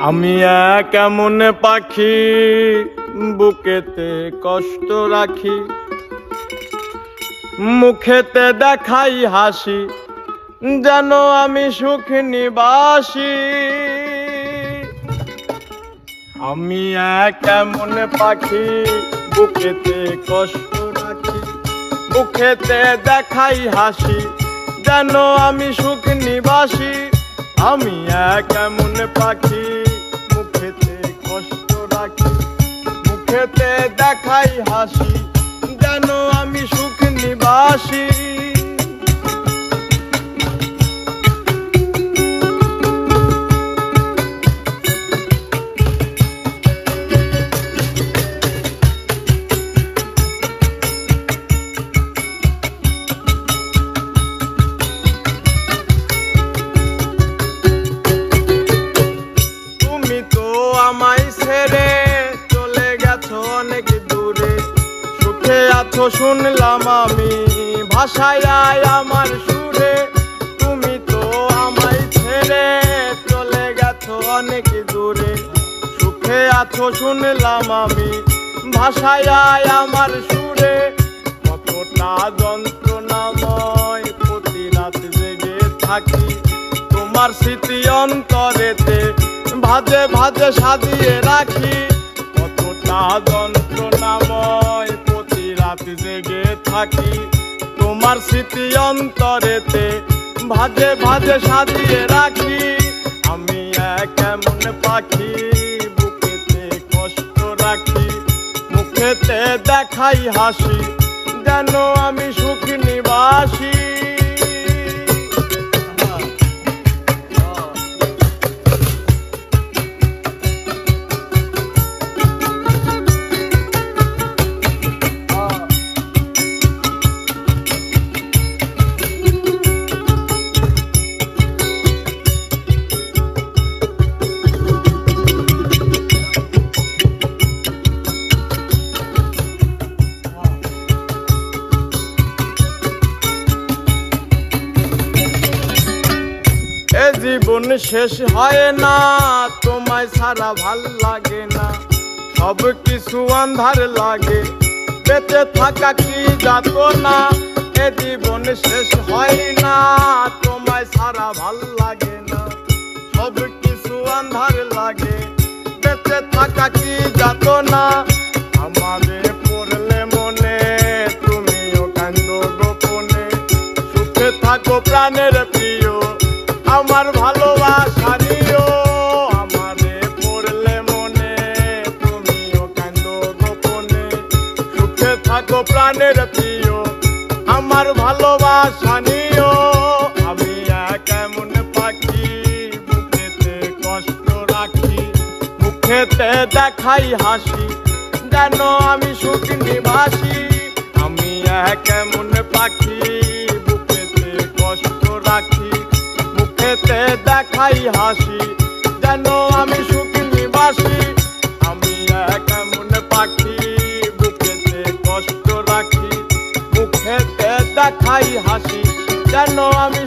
আমি এক এমন পাখি, বুকেতে কষ্ট রাখি। মুখেতে দেখাই হাসি, যেন আমি সুখ নিবাসী। আমি এক পাখি, বুকেতে কষ্ট রাখি। মুখেতে দেখাই হাসি, যেন আমি সুখ নিবাসী। আমি এক এমন পাখি মুখেতে দেখাই হাসি জানো আমি সুখ নিবাসী। আছো শুনলাম আমি। ভাষায় আমার সুরে, তুমি তো আমায় ছেড়ে চলে গেছো অনেক দূরে। সুখে আছো শুনলাম আমি। ভাষায় আমার সুরে, কতটা যন্ত্রণাময়। প্রতি রাত জেগে থাকি তোমার স্মৃতি অন্তরেতে। ভাজে ভাজে সাজিয়ে রাখি। থাকি। তোমার স্মৃতি অন্তরেতে ভাজে ভাজে সাজিয়ে রাখি। আমি এক এমন পাখি, বুকেতে কষ্ট রাখি। মুখেতে দেখাই হাসি, যেন আমি সুখ নিবাসী। জীবন শেষ হয় না, তোমায় সারা ভালো লাগে না। সব কিছু আন্ধার লাগে, বেঁচে থাকা কি যাত না? এ জীবন শেষ হয় না, তোমায় সারা ভালো লাগে না। সব কিছু আন্ধার লাগে, বেঁচে থাকা কি যাত না? আমাদের পড়লে মনে, তুমিও কান্দ গোপনে। সুখে থাকো প্রাণের থাকো প্রাণের প্রিয়, আমার ভালোবাসা নিও। আমি এক এমন পাখি, বুকেতে কষ্ট রাখি, মুখেতে দেখাই হাসি, যেন আমি সুখ নিবাসি। আমি এক এমন পাখি, বুকেতে কষ্ট রাখি, মুখেতে দেখাই হাসি, যেন আমি সুখ নিবাসী। দেখাই হাসি যেন আমি